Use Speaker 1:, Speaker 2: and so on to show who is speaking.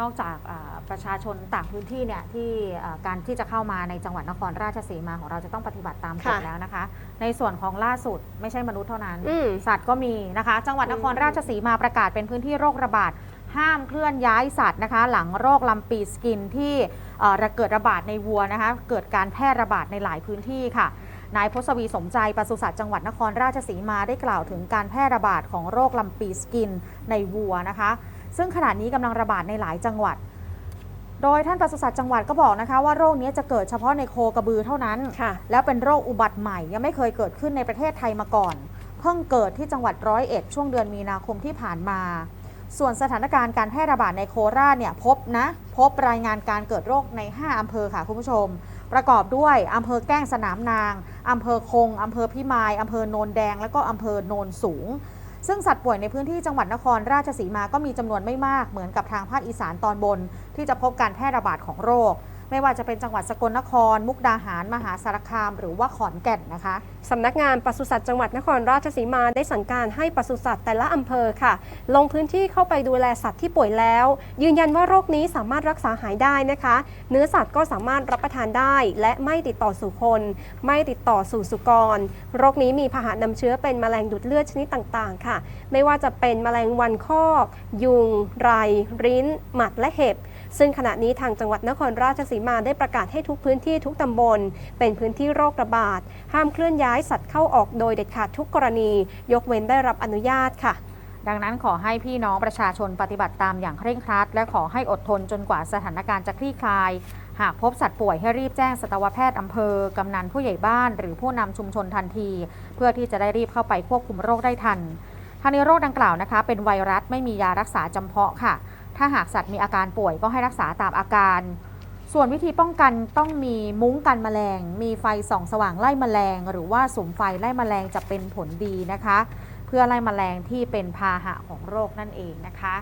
Speaker 1: นอกจากอ่าประชาชนต่างพื้นที่เนี่ยที่อ่าการที่จะเข้ามาในจังหวัดนครราชสีมาของเราจะต้องปฏิบัติตามกฎ
Speaker 2: ค่ะ
Speaker 1: แล้วนะคะ ในส่วนของล่าสุดไม่ใช่มนุษย์เท่านั้น
Speaker 2: อืม
Speaker 1: สัตว์ก็มีนะคะ จังหวัดนครราชสีมาประกาศเป็นพื้นที่โรคระบาดห้ามเคลื่อนย้ายสัตว์นะคะ หลังโรคลำปีสกินที่เอ่อเกิดระบาดในวัวนะคะ เกิดการแพร่ระบาดในหลายพื้นที่ค่ะนายพศวีสมใจปศุสัตว์จังหวัดนครราชสีมาได้กล่าวถึงการแพร่ระบาดของโรคลำปีสกินในวัวนะคะ ซึ่งขณะนี้กำลังระบาดในหลายจังหวัด โดยท่านปศุสัตว์จังหวัดก็บอกนะคะ ว่าโรคนี้จะเกิดเฉพาะในโคกระบือเท่านั้น
Speaker 2: ค่ะ
Speaker 1: แล้วเป็นโรคอุบัติใหม่ยังไม่เคยเกิดขึ้นในประเทศไทยมาก่อน เพิ่งเกิดที่จังหวัดร้อยเอ็ดช่วงเดือนมีนาคมที่ผ่านมาส่วนสถานการณ์การแพร่ระบาดในโคราชเนี่ยพบนะ พบรายงานการเกิดโรคใน 5 อำเภอค่ะคุณผู้ชม ประกอบด้วยอำเภอแก้งสนามนาง อำเภอคง อำเภอพิมาย อำเภอโนนแดง แล้วก็อำเภอโนนสูง ซึ่งสัตว์ป่วยในพื้นที่จังหวัดนครราชสีมาก็มีจำนวนไม่มากเหมือนกับทางภาคอีสานตอนบน ที่จะพบการแพร่ระบาดของโรค ไม่ว่าจะเป็นจังหวัดสกลนคร มุกดาหาร มหาสารคาม หรือว่าขอนแก่นนะคะ
Speaker 2: สำนักงานปศุสัตว์จังหวัดนครราชสีมาได้สั่งการให้ปศุสัตว์แต่ละอำเภอค่ะ ลงพื้นที่เข้าไปดูแลสัตว์ที่ป่วยแล้ว ยืนยันว่าโรคนี้สามารถรักษาหายได้นะคะ เนื้อสัตว์ก็สามารถรับประทานได้ และไม่ติดต่อสู่คน ไม่ติดต่อสู่สุกร โรคนี้มีพาหะนำเชื้อเป็นแมลงดูดเลือดชนิดต่างๆ ค่ะ ไม่ว่าจะเป็นแมลงวันคอก ยุง ไร ริ้น หมัดและเห็บ ซึ่งขณะนี้ทางจังหวัดนครราชสีมาได้ประกาศให้ทุกพื้นที่ทุกตำบล เป็นพื้นที่โรคระบาด ห้ามเคลื่อนย้ายสัตว์เข้าออกโดยเด็ดขาดทุกกรณี ยกเว้นได้รับอนุญาตค่ะ
Speaker 1: ดังนั้นขอให้พี่น้องประชาชนปฏิบัติตามอย่างเคร่งครัด และขอให้อดทนจนกว่าสถานการณ์จะคลี่คลาย หากพบสัตว์ป่วยให้รีบแจ้งสัตวแพทย์อำเภอกำนันผู้ใหญ่บ้าน หรือผู้นำชุมชนทันที เพื่อที่จะได้รีบเข้าไปควบคุมโรคได้ทัน ทางนี้โรคดังกล่าวนะคะ เป็นไวรัสไม่มียารักษาจำเพาะค่ะ ถ้าหากสัตว์มีอาการป่วยก็ให้รักษาตามอาการ ส่วนวิธีป้องกันต้องมีมุ้งกันแมลง มีไฟส่องสว่างไล่แมลง หรือว่าสุมไฟไล่แมลงจะเป็นผลดีนะคะ เพื่อไล่แมลงที่เป็นพาหะของโรคนั่นเองนะคะ